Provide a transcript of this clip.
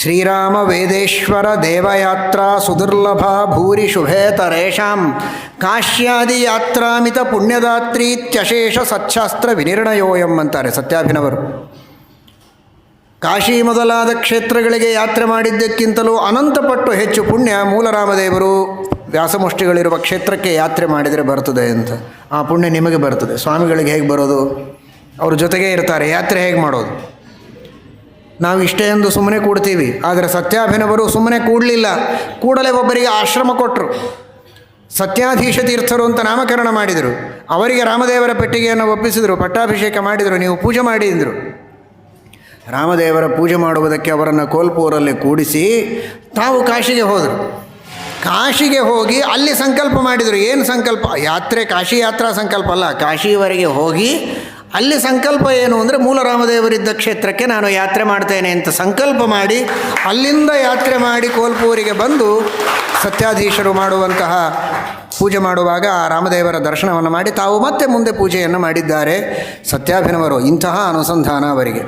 ಶ್ರೀರಾಮ ವೇದೇಶ್ವರ ದೇವಯಾತ್ರಾ ಸುದುರ್ಲಭ ಭೂರಿ ಶುಭೇತರೇಷಾಂ ಕಾಶ್ಯಾದಿ ಯಾತ್ರಾಮಿತ ಪುಣ್ಯದಾತ್ರೀತ್ಯಶೇಷ ಸಚ್ಛಾಸ್ತ್ರ ವಿನಿರ್ಣಯೋಯಂ ಅಂತಾರೆ ಸತ್ಯಾಭಿನವರು. ಕಾಶಿ ಮೊದಲಾದ ಕ್ಷೇತ್ರಗಳಿಗೆ ಯಾತ್ರೆ ಮಾಡಿದ್ದಕ್ಕಿಂತಲೂ ಅನಂತಪಟ್ಟು ಹೆಚ್ಚು ಪುಣ್ಯ ಮೂಲರಾಮದೇವರು ವ್ಯಾಸಮುಷ್ಟಿಗಳಿರುವ ಕ್ಷೇತ್ರಕ್ಕೆ ಯಾತ್ರೆ ಮಾಡಿದರೆ ಬರ್ತದೆ ಅಂತ. ಆ ಪುಣ್ಯ ನಿಮಗೆ ಬರ್ತದೆ. ಸ್ವಾಮಿಗಳಿಗೆ ಹೇಗೆ ಬರೋದು? ಅವ್ರ ಜೊತೆಗೇ ಇರ್ತಾರೆ. ಯಾತ್ರೆ ಹೇಗೆ ಮಾಡೋದು? ನಾವು ಇಷ್ಟೇ ಎಂದು ಸುಮ್ಮನೆ ಕೂಡ್ತೀವಿ. ಆದರೆ ಸತ್ಯಾಭಿನವರು ಸುಮ್ಮನೆ ಕೂಡಲಿಲ್ಲ. ಕೂಡಲೇ ಒಬ್ಬರಿಗೆ ಆಶ್ರಮ ಕೊಟ್ಟರು ಸತ್ಯಾಧೀಶ ತೀರ್ಥರು ಅಂತ ನಾಮಕರಣ ಮಾಡಿದರು. ಅವರಿಗೆ ರಾಮದೇವರ ಪೆಟ್ಟಿಗೆಯನ್ನು ಒಪ್ಪಿಸಿದರು. ಪಟ್ಟಾಭಿಷೇಕ ಮಾಡಿದರು. ನೀವು ಪೂಜೆ ಮಾಡಿ ಅಂದರು. ರಾಮದೇವರ ಪೂಜೆ ಮಾಡುವುದಕ್ಕೆ ಅವರನ್ನು ಕೋಲ್ಪೂರಲ್ಲಿ ಕೂಡಿಸಿ ತಾವು ಕಾಶಿಗೆ ಹೋದರು. ಕಾಶಿಗೆ ಹೋಗಿ ಅಲ್ಲಿ ಸಂಕಲ್ಪ ಮಾಡಿದರು. ಏನು ಸಂಕಲ್ಪ? ಯಾತ್ರೆ, ಕಾಶಿ ಯಾತ್ರಾ ಸಂಕಲ್ಪ ಅಲ್ಲ. ಕಾಶಿವರೆಗೆ ಹೋಗಿ ಅಲ್ಲಿ ಸಂಕಲ್ಪ ಏನು ಅಂದರೆ ಮೂಲ ರಾಮದೇವರಿದ್ದ ಕ್ಷೇತ್ರಕ್ಕೆ ನಾನು ಯಾತ್ರೆ ಮಾಡ್ತೇನೆ ಅಂತ ಸಂಕಲ್ಪ ಮಾಡಿ ಅಲ್ಲಿಂದ ಯಾತ್ರೆ ಮಾಡಿ ಕೋಲ್ಪೂರಿಗೆ ಬಂದು ಸತ್ಯಾಧೀಶರು ಮಾಡುವಂತಹ ಪೂಜೆ ಮಾಡುವಾಗ ಆ ರಾಮದೇವರ ದರ್ಶನವನ್ನು ಮಾಡಿ ತಾವು ಮತ್ತೆ ಮುಂದೆ ಪೂಜೆಯನ್ನು ಮಾಡಿದ್ದಾರೆ ಸತ್ಯಾಭಿನವರು. ಇಂತಹ ಅನುಸಂಧಾನ ಅವರಿಗೆ.